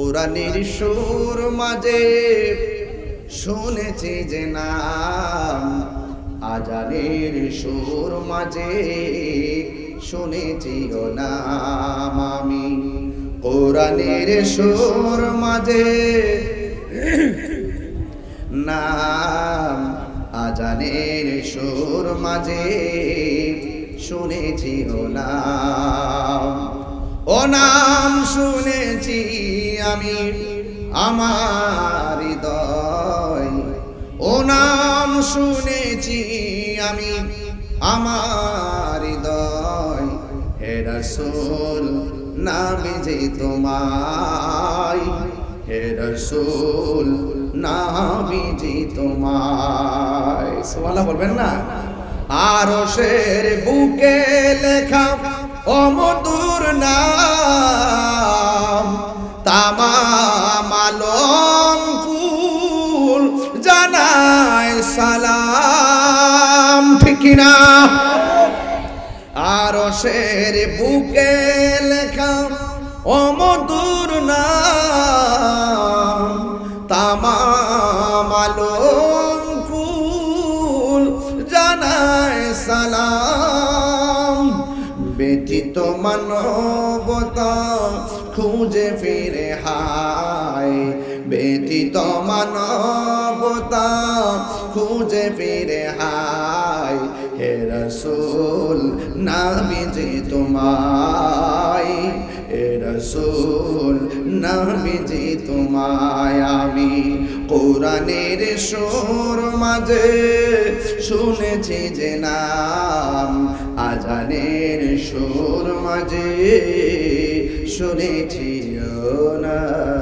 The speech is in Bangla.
কোরআনের সুর মাঝে শুনেছি যে নাম, আজানের সুর মাঝে শুনেছি ও নাম আমি। কোরআনের সুর মাঝে নাম, আজানের সুর মাঝে শুনেছি ও নাম। ও নাম শুনেছি আমি আমার হৃদয়। ও নাম শুনেছি আমি আমার হৃদয়। হে রসুল, নামে যে তোমায়। হে রসুল, নামি যে তোমায়। সোমালা বলবেন না? আর শের বুকে লেখা অমধুর নাম। সালাম, ঠিক না আর শের বুকে লেখা নাম, তামাম আলম কুল জানায় সালাম। ব্যতীত মানবতা খুঁজে ফিরে হায়, ব্যতীত মানবতা খুঁজে ফিরে হায়। হে রসুল, নামি যে তোমায়। হে রসুল, নামি যে তোমায়। আমি কোরআনের সুর মাঝে শুনেছি যে নাম, আজানের সুর মাঝে শুনেছি না